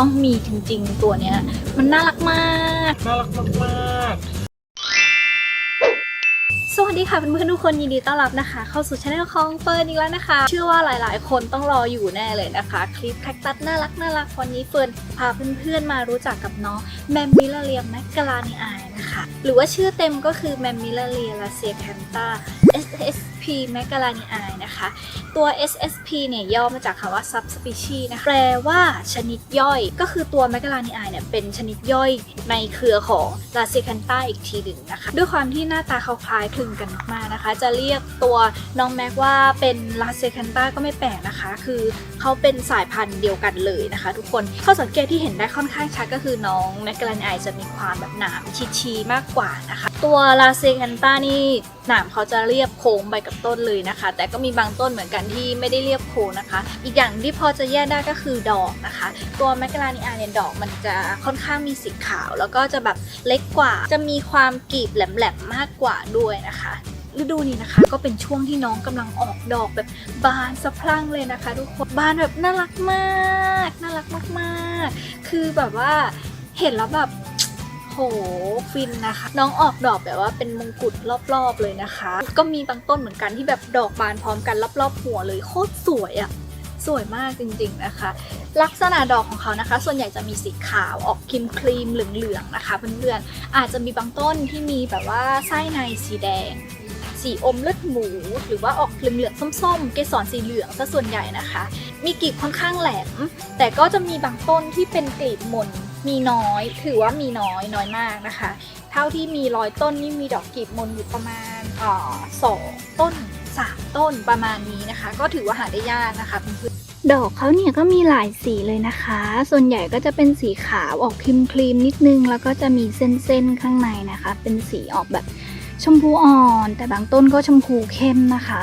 ต้องมีจริงๆ ตัวเนี้ย มันน่ารักมาก น่ารักมากสวัสดีค่ะเพื่อนๆทุกคนยินดีต้อนรับนะคะ เข้าสู่ช anel ของเฟิร์นอีกแล้วนะคะ เชื่อว่าหลายๆ คนต้องรออยู่แน่เลยนะคะ คลิปแคคตัสน่ารักน่ารักวันนี้เฟิร์นพาเพื่อนๆมารู้จักกับน้องแมมมิลาเรียมแมกกาลานีอาย นะคะ หรือว่าชื่อเต็มก็คือแมมมิลาเรียลาเซียแคมตา SSP แมกกาลานีอายนะคะ ตัว SSP เนี่ยย่อมาจากคำว่า subspecies นะคะแปลว่าชนิดย่อย ก็คือตัวแมกกาลานีอายเนี่ยเป็นชนิดย่อยในเครือของลาเซคันตาอีกทีหนึ่งนะคะ ด้วยความที่หน้าตาเขาคล้ายคลึงกันมากนะคะ จะเรียกตัวน้องแม็กว่าเป็นลาเซคันตาก็ไม่แปลกนะคะ คือเขาเป็นสายพันธุ์เดียวกันเลยนะคะ ทุกคนข้อสังเกตที่เห็นได้ค่อนข้างชัดก็คือน้องแมกกาลานีอายจะมีความแบบหนามชีๆมากกว่านะคะ ตัวลาเซคันตานี่หนามเขาจะเรียบโค้งไปกับต้นเลยนะคะ แต่ก็มีบางต้นเหมือนกันที่ไม่ได้เรียบโค้งนะคะ อีกอย่างที่พอจะแยกได้ก็คือดอกนะคะ ตัวแมกกาลานีอาเนี่ยดอกมันจะค่อนข้างมีสีขาว แล้วก็จะแบบเล็กกว่า จะมีความกลีบแหลมๆมากกว่าด้วยนะคะฤดูนี้นะคะก็เป็นช่วงที่น้องกำลังออกดอกแบบบานสะพรั่งเลยนะคะ ทุกคนบานแบบน่ารักมาก น่ารักมากๆ คือแบบว่าเห็นแล้วแบบ โหฟินนะคะ น้องออกดอกแบบว่าเป็นมงกุฎรอบๆเลยนะคะ ก็มีบางต้นเหมือนกันที่แบบดอกบานพร้อมกันรอบๆหัวเลยโคตรสวยอะ่ะสวยมากจริงๆนะคะ ลักษณะดอกของเขานะคะ ส่วนใหญ่จะมีสีขาวออกครีมครีมเหลืองๆนะคะเพื่อนๆอาจจะมีบางต้นที่มีแบบว่าไส้ในสีแดง สีอมเลือดหมู หรือว่าออกเหลืองๆส้มๆ เกสรสีเหลืองซะส่วนใหญ่นะคะ มีกลีบค่อนข้างแหลม แต่ก็จะมีบางต้นที่เป็นกลีบมน มีน้อยถือว่ามีน้อยน้อยมากนะคะ เท่าที่มีร้อยต้นนี่มีดอกกลีบมนอยู่ประมาณอ่าสองต้นสามต้นประมาณนี้นะคะ ก็ถือว่าหาได้ยากนะคะเพื่อนดอกเขาเนี่ยก็มีหลายสีเลยนะคะ ส่วนใหญ่ก็จะเป็นสีขาวออกครีมครีมนิดนึง แล้วก็จะมีเส้นๆข้างในนะคะ เป็นสีออกแบบชมพูอ่อน แต่บางต้นก็ชมพูเข้มนะคะ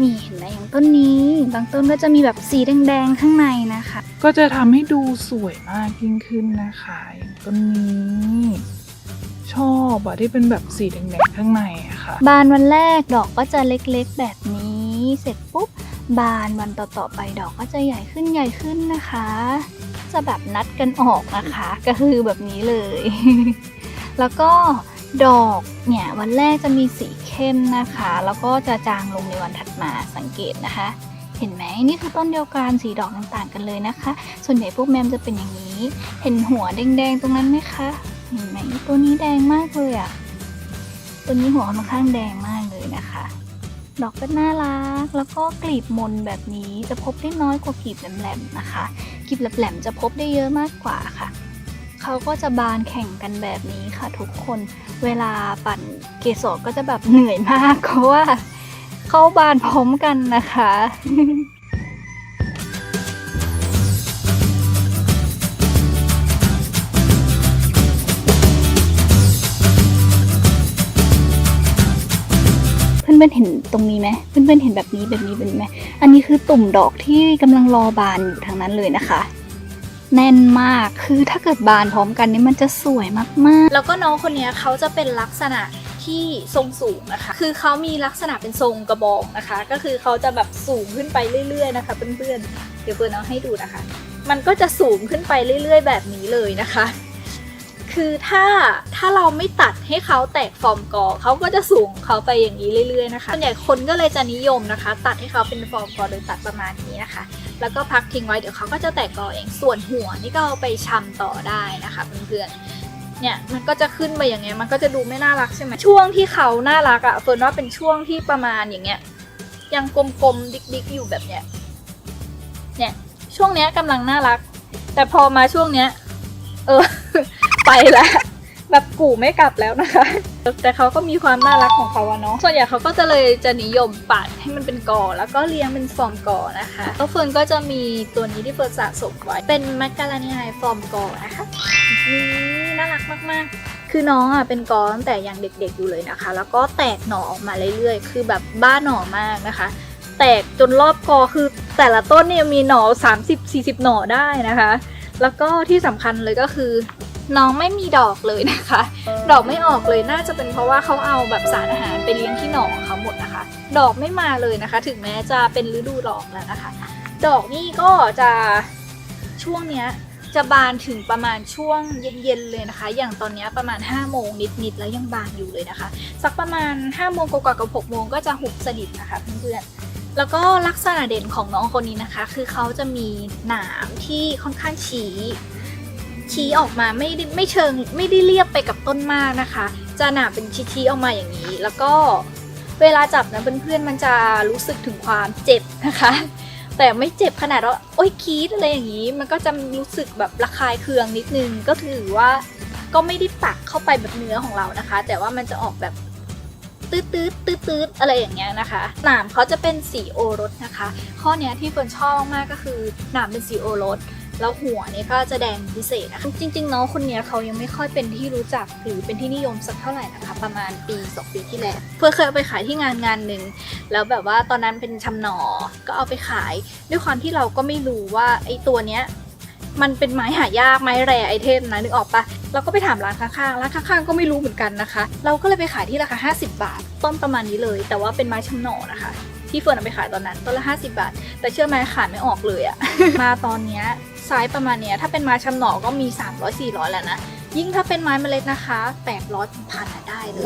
นี่เห็นไหมอย่างต้นนี้ บางต้นก็จะมีแบบสีแดงๆข้างในนะคะ ก็จะทำให้ดูสวยมากยิ่งขึ้นนะคะอย่างต้นนี้ชอบอะที่เป็นแบบสีแดงๆข้างในอะค่ะ บานวันแรกดอกก็จะเล็กๆแบบนี้ เสร็จปุ๊บบานวันต่อๆไปดอกก็จะใหญ่ขึ้นใหญ่ขึ้นนะคะ จะแบบนัดกันออกนะคะ ก็คือแบบนี้เลย แล้วก็ดอกเนี่ยวันแรกจะมีสีเข้มนะคะ แล้วก็จะจางลงในวันถัดมาสังเกตนะคะ ห็นไหมนี่คือต้นเดียวกันสีดอกต่างกันเลยนะคะ ส่วนใหญ่พวกแมมจะเป็นอย่างนี้ เห็นหัวแดงๆตรงนั้นไหมคะเห็นไหมตัวนี้แดงมากเลยอะตัวนี้หัวค่อนข้างแดงมากเลยนะคะ ดอกก็น่ารัก แล้วก็กลีบมนแบบนี้จะพบได้น้อยกว่ากลีบแหลมๆนะคะ กลีบแหลมๆจะพบได้เยอะมากกว่าค่ะเขาก็จะบานแข่งกันแบบนี้ค่ะทุกคน เวลาปั่นเกสรก็จะแบบเหนื่อยมากเพราะว่า เขาบานพร้อมกันนะคะเพื่อนๆเห็นตรงนี้ไหมเพื่อนๆเห็นแบบนี้แบบนี้แบบนี้ไหมอันนี้คือตุ่มดอกที่กำลังรอบานอยู่ทางนั้นเลยนะคะ แน่นมากคือถ้าเกิดบานพร้อมกันนี่มันจะสวยมากๆ แล้วก็น้องคนนี้เขาจะเป็นลักษณะ ที่ทรงสูงนะคะ คือเขามีลักษณะเป็นทรงกระบอกนะคะ ก็คือเขาจะแบบสูงขึ้นไปเรื่อยๆนะคะเพื่อนๆ เดี๋ยวเพื่อนเอาให้ดูนะคะ มันก็จะสูงขึ้นไปเรื่อยๆ แบบนี้เลยนะคะ คือถ้าถ้าเราไม่ตัดให้เขาแตกฟอร์มกอเขาก็จะสูงเขาไปอย่างนี้เรื่อยๆนะคะส่วนใหญ่คนก็เลยจะนิยมนะคะ ตัดให้เขาเป็นฟอร์มกอโดยตัดประมาณนี้นะคะ แล้วก็พักทิ้งไว้เดี๋ยวเขาก็จะแตกกอเองส่วนหัวนี่ก็เอาไปชำต่อได้นะคะเพื่อนๆ เนี่ยมันก็จะขึ้นไปอย่างเงี้ยมันก็จะดูไม่น่ารักใช่ไหมช่วงที่เขาน่ารักอะ่ะเฟิร์นว่าเป็นช่วงที่ประมาณอย่างเงี้ยยังกลมๆดิกๆอยู่แบบเนี้ยเนี่ยช่วงเนี้ยกำลังน่ารัก แต่พอมาช่วงเนี้ย เออ ไปแล้วแบบกูไม่กลับแล้วนะคะ แต่เขาก็มีความน่ารักของเขาอะเนาะส่วนใหญ่เขาก็จะเลยจะนิยมปัดให้มันเป็นกอแล้วก็เลี้ยงเป็นฟอร์มกอนะคะแล้วเฟิร์นก็จะมีตัวนี้ที่เฟิร์นสะสมไว้ เป็นแมกกาลานีไฮฟอร์มกอนะคะนี่ารักมากๆ คือน้องอะเป็นกอตั้งแต่ยังเด็กๆอยู่เลยนะคะ แล้วก็แตกหน่อออกมาเรื่อยๆ คือแบบบ้าหน่อมากนะคะ แตกจนรอบกอคือแต่ละต้นเนี่ยมีหน่อ30-40 หน่อได้นะคะ แล้วก็ที่สำคัญเลยก็คือน้องไม่มีดอกเลยนะคะ ดอกไม่ออกเลยน่าจะเป็นเพราะว่าเขาเอาแบบสารอาหารไปเลี้ยงที่หนองเขาหมดนะคะ ดอกไม่มาเลยนะคะ ถึงแม้จะเป็นฤดูดอกแล้วนะคะ ดอกนี่ก็จะช่วงเนี้ย จะบานถึงประมาณช่วงเย็นๆเลยนะคะ อย่างตอนนี้ประมาณ 5 โมงนิดๆแล้วยังบานอยู่เลยนะคะ สักประมาณ 5 โมงกว่าๆกับ 6 โมงก็จะหุบสนิทนะคะเพื่อนๆ แล้วก็ลักษณะเด่นของน้องคนนี้นะคะ คือเขาจะมีหนามที่ค่อนข้างชี้ ชี้ออกมาไม่ได้ไม่เชิงไม่ได้เรียบไปกับต้นมากนะคะ จะหนามเป็นชี้ๆออกมาอย่างนี้ แล้วก็เวลาจับนะเพื่อนๆมันจะรู้สึกถึงความเจ็บนะคะ แต่ไม่เจ็บขนาดว่าโอ๊ยคีดอะไรอย่างนี้ มันก็จะรู้สึกแบบระคายเคืองนิดนึง ก็ถือว่าก็ไม่ได้ปักเข้าไปแบบเนื้อของเรานะคะ แต่ว่ามันจะออกแบบตืดตืดตืดตืดอะไรอย่างเงี้ยนะคะ หนามเขาจะเป็นสีโอรสนะคะ ข้อเนี้ยที่เฟิร์นชอบมากก็คือหนามเป็นสีโอรส แล้วหัวเนี่ยก็จะแดงพิเศษนะคะจริง ๆ น้องคนนี้เขายังไม่ค่อยเป็นที่รู้จักหรือเป็นที่นิยมสักเท่าไหร่นะคะ ประมาณปีสองปีที่แล้วเพื่อเคยเอาไปขายที่งานงานหนึ่งแล้วแบบว่าตอนนั้นเป็นชำหนอก็เอาไปขาย ด้วยความที่เราก็ไม่รู้ว่าไอ้ตัวเนี้ยมันเป็นไม้หายากไม้แร่ไอเทมนะนึกออกปะเราก็ไปถามร้านข้างๆร้านข้างๆก็ไม่รู้เหมือนกันนะคะ เราก็เลยไปขายที่ราคา 50 บาท ต้นประมาณนี้เลย แต่ว่าเป็นไม้ชำหนอนะคะ ที่เฟิร์นเอาไปขายตอนนั้นต้นละ 50 บาท แต่เชื่อไหมขายไม่ออกเลยอะมาตอนเนี้ย ไซส์ประมาณเนี้ยถ้าเป็นไม้ชำหนอก็มี 300 400 แล้วนะ ยิ่งถ้าเป็นไม้เมล็ดนะคะ 800ถึงพันอะได้เลย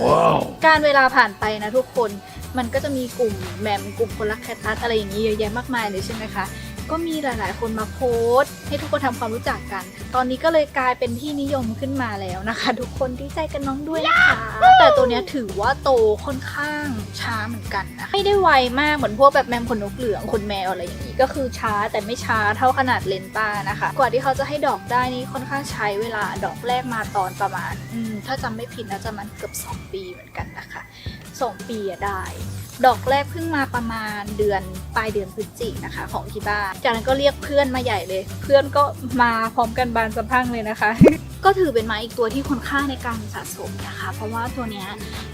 การเวลาผ่านไปนะทุกคนมันก็จะมีกลุ่มแมมกลุ่มคนรักแคทตัสอะไรอย่างนี้เยอะแยะมากมายเลยใช่ไหมคะ ก็มีหลาย ๆ คนมาโพสต์ ให้ทุกคนทำความรู้จักกัน ตอนนี้ก็เลยกลายเป็นที่นิยมขึ้นมาแล้วนะคะ ทุกคนดีใจกันน้องด้วยนะคะ แต่ตัวเนี้ยถือว่าโตค่อนข้างช้าเหมือนกันนะไม่ได้ไวมากเหมือนพวกแบบแมมขนนกเหลืองขนแมวอะไรอย่างนี้ก็คือช้าแต่ไม่ช้าเท่าขนาดเลนป้านะคะ กว่าที่เขาจะให้ดอกได้นี่ค่อนข้างใช้เวลาดอกแรกมาตอนประมาณ อืมถ้าจำไม่ผิดนะจะมันเกือบ 2 ปีเหมือนกันนะคะสองปีอะได้ ดอกแรกเพิ่งมาประมาณเดือนปลายเดือนพฤศจิกนะคะ ของที่บ้านจากนั้นก็เรียกเพื่อนมาใหญ่เลย เพื่อนก็มาพร้อมกันบานสะพังเลยนะคะ ก็ถือเป็นไม้อีกตัวที่คุณค่าในการสะสมนะคะ เพราะว่าตัวนี้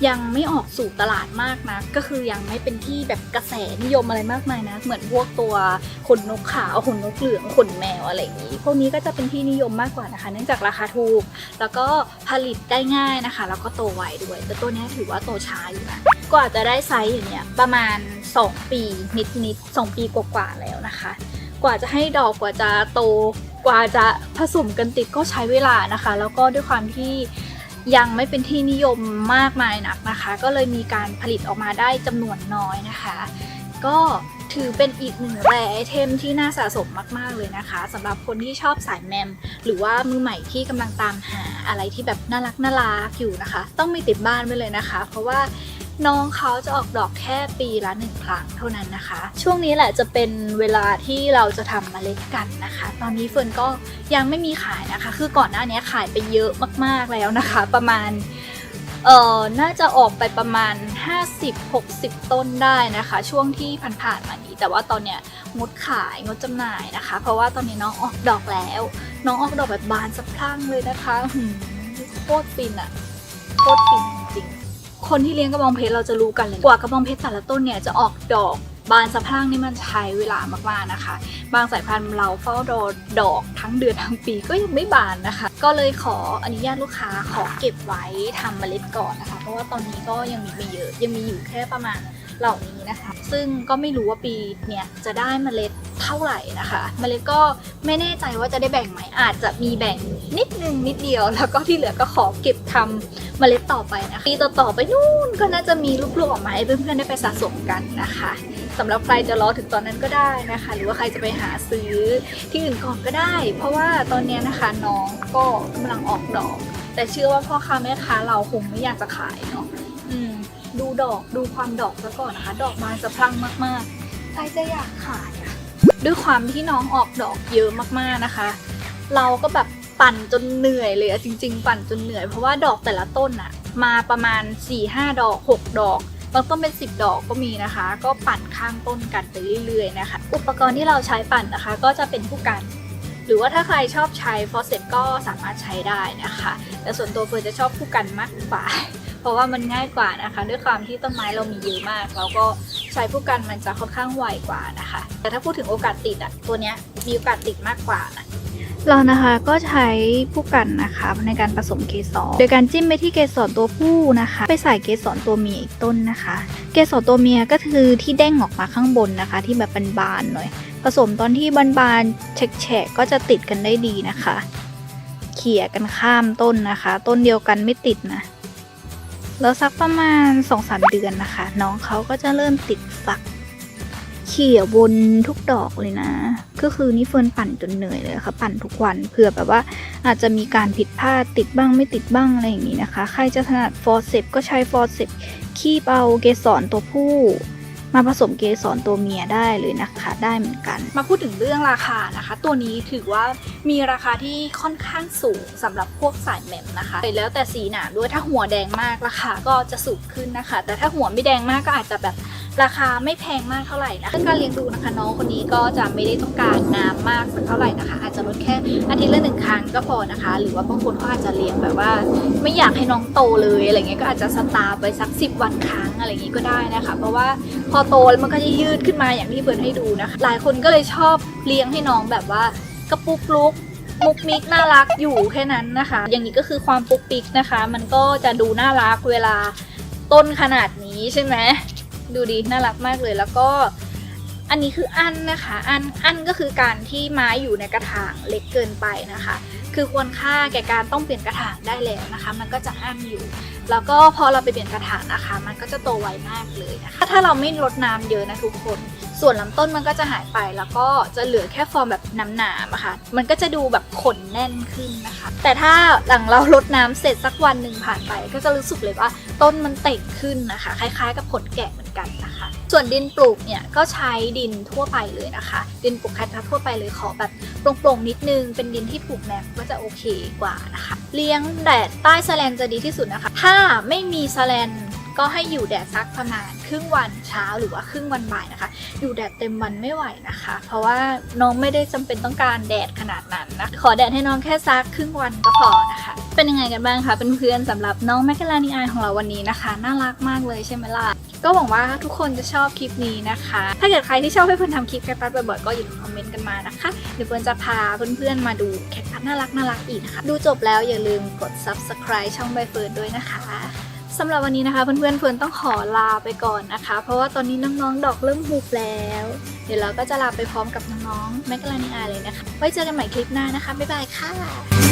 ยังไม่ออกสู่ตลาดมากนะก็คือยังไม่เป็นที่แบบกระแสนิยมอะไรมากมายนะเหมือนพวกตัวขนนกขาวขนนกเหลืองขนแมวอะไรอย่างนี้ พวกนี้ก็จะเป็นที่นิยมมากกว่านะคะ เนื่องจากราคาถูก แล้วก็ผลิตได้ง่ายนะคะ แล้วก็โตไวด้วย แต่ตัวนี้ถือว่าโตช้าอยู่นะกว่าจะได้ไซส์อย่างนี้เนี้ยประมาณ 2 ปีนิดนิดๆสองปีกว่าๆแล้วนะคะ กว่าจะให้ดอกกว่าจะโตกว่าจะผสมกันติดก็ใช้เวลานะคะ แล้วก็ด้วยความที่ยังไม่เป็นที่นิยมมากมายนักนะคะ ก็เลยมีการผลิตออกมาได้จำนวนน้อยนะคะ ก็ถือเป็นอีกหนึ่งแรไอเทมที่น่าสะสมมาก ๆ เลยนะคะสำหรับคนที่ชอบสายแมม หรือว่ามือใหม่ที่กำลังตามหาอะไรที่แบบน่ารักน่ารักอยู่นะคะ ต้องมีติดบ้านไว้เลยนะคะ เพราะว่า น้องเขาจะออกดอกแค่ปีละหนึ่งครั้งเท่านั้นนะคะ ช่วงนี้แหละจะเป็นเวลาที่เราจะทำเมล็ดกันนะคะ ตอนนี้เฟิร์นก็ยังไม่มีขายนะคะ คือก่อนหน้านี้ขายไปเยอะมากๆแล้วนะคะ ประมาณเอ่อน่าจะออกไปประมาณ 50-60 ต้นได้นะคะ ช่วงที่ผ่านๆมานี้แต่ว่าตอนเนี้ยงดขายงดจำหน่ายนะคะ เพราะว่าตอนนี้น้องออกดอกแล้ว น้องออกดอกแบบบานสะพรั่งเลยนะคะหืมโคตรฟินอะโคตรฟิน คนที่เลี้ยงกระบองเพชรเราจะรู้กันเลยกว่ากระบองเพชรแต่ละต้นเนี่ยจะออกดอกบานสะพรั่งนี่มันใช้เวลามากๆนะคะ บางสายพันธุ์เราเฝ้ารอดอกทั้งเดือนทั้งปีก็ยังไม่บานนะคะ ก็เลยขออนุญาตลูกค้าขอเก็บไว้ทำเมล็ดก่อนนะคะ เพราะว่าตอนนี้ก็ยังมีไม่เยอะยังมีอยู่แค่ประมาณ เหล่านี้นะคะ ซึ่งก็ไม่รู้ว่าปีเนี้ยจะได้มเมล็ดเท่าไหร่นะคะมเมล็ดก็ไม่แน่ใจว่าจะได้แบ่งไหมอาจจะมีแบ่งนิดนึงนิดเดียว แล้วก็ที่เหลือก็ขอเก็บทำเมล็ดต่อไปนะคะปีต่อๆไปนู่นก็น่าจะมีลูกๆออกมาให้เพื่อนๆได้ไปสะสมกันนะคะสำหรับใครจะรอถึงตอนนั้นก็ได้นะคะ หรือว่าใครจะไปหาซื้อที่อื่นก่อนก็ได้ เพราะว่าตอนเนี้ยนะคะน้องก็กำลังออกดอก แต่เชื่อว่าพ่อค้าแม่ค้าเราคงไม่อยากจะขายเนาะ ดูดอกดูความดอกซะก่อนนะคะ ดอกบานสะพรั่งมากๆใครจะอยากขายอะด้วยความที่น้องออกดอกเยอะมากๆนะคะ เราก็แบบปั่นจนเหนื่อยเลยอะจริง ๆ ปั่นจนเหนื่อยเพราะว่าดอกแต่ละต้นอะมาประมาณ 4-5 ดอก 6 ดอกบางต้นเป็น 10 ดอกก็มีนะคะ ก็ปั่นข้างต้นกันไปเรื่อยๆนะคะ อุปกรณ์ที่เราใช้ปั่นนะคะ ก็จะเป็นผู้กัน หรือว่าถ้าใครชอบใช้ฟอสเซตก็สามารถใช้ได้นะคะ แต่ส่วนตัวเฟิร์นจะชอบผู้กันมากกว่า เพราะว่ามันง่ายกว่านะคะ ด้วยความที่ต้นไม้เรามีเยอะมากเราก็ใช้ผู้กันมันจะค่อนข้างไวกว่านะคะ แต่ถ้าพูดถึงโอกาสติดอะตัวเนี้ยมีโอกาสติดมากกว่านะเรานะคะก็ใช้ผู้กันนะคะในการผสมเกสรโดยการจิ้มไปที่เกสรตัวผู้นะคะ ไปใส่เกสรตัวเมียอีกต้นนะคะ เกสรตัวเมียก็คือที่เด้งออกมาข้างบนนะคะ ที่แบบบานๆหน่อย ผสมตอนที่บานๆแฉกๆก็จะติดกันได้ดีนะคะ เขี่ยกันข้ามต้นนะคะ ต้นเดียวกันไม่ติดนะ แล้วสักประมาณสองสามเดือนนะคะ น้องเขาก็จะเริ่มติดฝักเขี่ยบนทุกดอกเลยนะ ก็คือนี่เฟิร์นปั่นจนเหนื่อยเลยค่ะ ปั่นทุกวันเผื่อแบบว่าอาจจะมีการผิดพลาดติดบ้างไม่ติดบ้างอะไรอย่างนี้นะคะ ใครจะถนัดฟอร์เซปก็ใช้ฟอร์เซปคีบเอาเกสรตัวผู้ มาผสมเกสรตัวเมียได้เลยนะคะได้เหมือนกัน มาพูดถึงเรื่องราคานะคะ ตัวนี้ถือว่ามีราคาที่ค่อนข้างสูงสำหรับพวกสายแมมนะคะแล้วแต่สีหนาด้วยถ้าหัวแดงมากราคาก็จะสูงขึ้นนะคะ แต่ถ้าหัวไม่แดงมากก็อาจจะแบบ ราคาไม่แพงมากเท่าไหร่นะเรื่องการเลี้ยงดูนะคะน้องคนนี้ก็จะไม่ได้ต้องการน้ำมากสักเท่าไหร่นะคะ อาจจะลดแค่อาทิตย์ละหนึ่งครั้งก็พอนะคะ หรือว่าบางคนเขาอาจจะเลี้ยงแบบว่า ไม่อยากให้น้องโตเลยอะไรเงี้ยก็อาจจะสตาร์ไปสัก 10 วันครั้งอะไรอย่างงี้ก็ได้นะคะ เพราะว่าพอโตแล้วมันก็จะยืดขึ้นมาอย่างที่เฟิร์นให้ดูนะคะหลายคนก็เลยชอบเลี้ยงให้น้องแบบว่ากระปุกลุกมุกมิกน่ารักอยู่แค่นั้นนะคะ อย่างนี้ก็คือความปุกปิกนะคะ มันก็จะดูน่ารักเวลาต้นขนาดนี้ใช่ไหม ดูดีน่ารักมากเลยแล้วก็อันนี้คืออันนะคะ อันอันก็คือการที่ไม้อยู่ในกระถางเล็กเกินไปนะคะ คือควรค่าแก่การต้องเปลี่ยนกระถางได้แล้วนะคะ มันก็จะอั้นอยู่ แล้วก็พอเราไปเปลี่ยนกระถางนะคะ มันก็จะโตไวมากเลยนะคะถ้าเราไม่รดน้ำเยอะนะทุกคน ส่วนลำต้นมันก็จะหายไปแล้วก็จะเหลือแค่ฟอร์มแบบน้ำหนามอะค่ะมันก็จะดูแบบขนแน่นขึ้นนะคะ แต่ถ้าหลังเรารดน้ำเสร็จสักวันหนึ่งผ่านไป ก็จะรู้สึกเลยว่าต้นมันเต่งขึ้นนะคะ คล้ายๆ กับผลแกะเหมือนกันนะคะ ส่วนดินปลูกเนี่ยก็ใช้ดินทั่วไปเลยนะคะ ดินปลูกแคททัสทั่วไปเลยขอแบบโปร่งๆนิดนึง เป็นดินที่ปลูกแนบก็จะโอเคกว่านะคะ เลี้ยงแดดใต้แสลนจะดีที่สุดนะคะ ถ้าไม่มีแสลนก็ให้อยู่แดดสักประมาณครึ่งวันเช้าหรือว่าครึ่งวันบ่ายนะคะ อยู่แดดเต็มวันไม่ไหวนะคะ เพราะว่าน้องไม่ได้จำเป็นต้องการแดดขนาดนั้นนะขอแดดให้น้องแค่ซักครึ่งวันก็พอนะคะ เป็นยังไงกันบ้างคะเป็นเพื่อนๆสำหรับน้องแมคคาลานีอายของเราวันนี้นะคะ น่ารักมากเลยใช่ไหมล่ะ ก็หวังว่าทุกคนจะชอบคลิปนี้นะคะ ถ้าเกิดใครที่ชอบให้เพื่อนทำคลิปแคคตัสบ่อยๆก็อย่าลืมคอมเมนต์กันมานะคะเดี๋ยวเพื่อนจะพาเพื่อนๆมาดูแคคตัสน่ารักน่ารักอีกนะคะ ดูจบแล้วอย่าลืมกด subscribe ช่องใบเฟิร์นด้วยนะคะสำหรับวันนี้นะคะเพื่อนๆเฟิร์นต้องขอลาไปก่อนนะคะ เพราะว่าตอนนี้น้องๆ ดอกเริ่มหุบแล้ว เดี๋ยวเราก็จะลาไปพร้อมกับน้องๆแมคกาลานีอาเลยนะคะ ไว้เจอกันใหม่คลิปหน้านะคะ บ๊ายบายค่ะ